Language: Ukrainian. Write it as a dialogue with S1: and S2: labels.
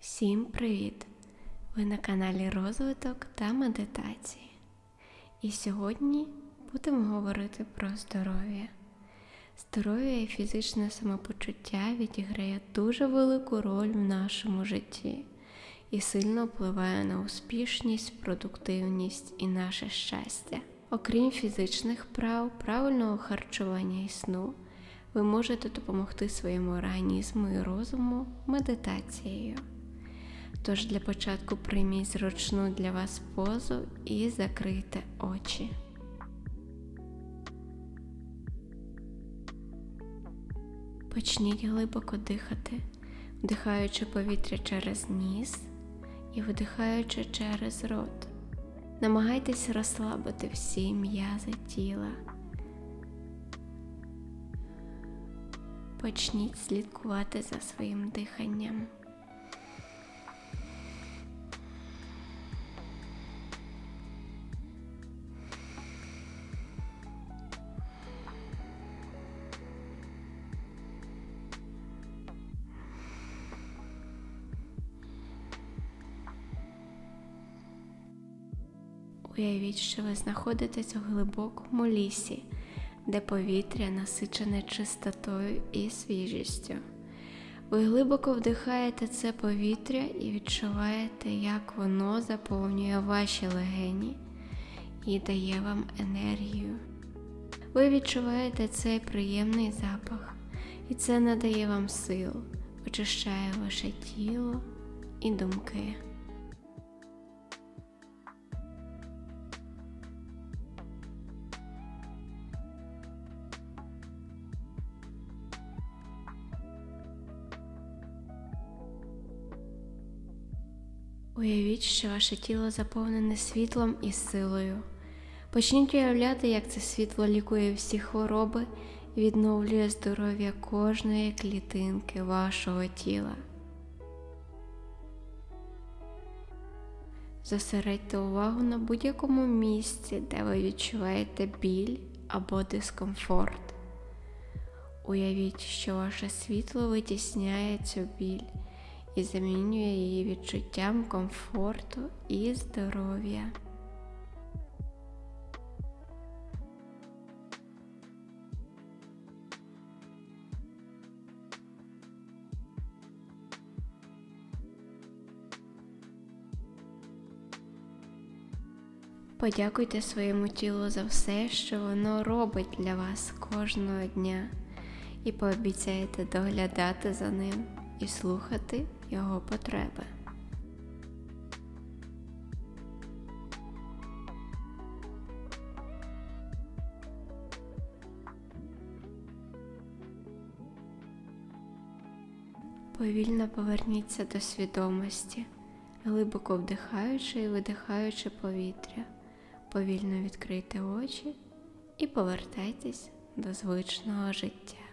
S1: Всім привіт! Ви на каналі Розвиток та медитації. І сьогодні будемо говорити про здоров'я. Здоров'я і фізичне самопочуття відіграє дуже велику роль в нашому житті і сильно впливає на успішність, продуктивність і наше щастя. Окрім фізичних прав, правильного харчування і сну, ви можете допомогти своєму організму і розуму медитацією. Тож для початку прийміть зручну для вас позу і закрийте очі. Почніть глибоко дихати, вдихаючи повітря через ніс і видихаючи через рот. Намагайтесь розслабити всі м'язи тіла. Почніть слідкувати за своїм диханням. Уявіть, що ви знаходитесь у глибокому лісі, де повітря насичене чистотою і свіжістю. Ви глибоко вдихаєте це повітря і відчуваєте, як воно заповнює ваші легені і дає вам енергію. Ви відчуваєте цей приємний запах, і це надає вам сил, очищає ваше тіло і думки. Уявіть, що ваше тіло заповнене світлом і силою. Почніть уявляти, як це світло лікує всі хвороби і відновлює здоров'я кожної клітинки вашого тіла. Зосередьте увагу на будь-якому місці, де ви відчуваєте біль або дискомфорт. Уявіть, що ваше світло витісняє цю біль і замінює її відчуттям комфорту і здоров'я. Подякуйте своєму тілу за все, що воно робить для вас кожного дня, і пообіцяйте доглядати за ним і слухати його потреби. Повільно поверніться до свідомості, глибоко вдихаючи і видихаючи повітря. Повільно відкрийте очі і повертайтесь до звичного життя.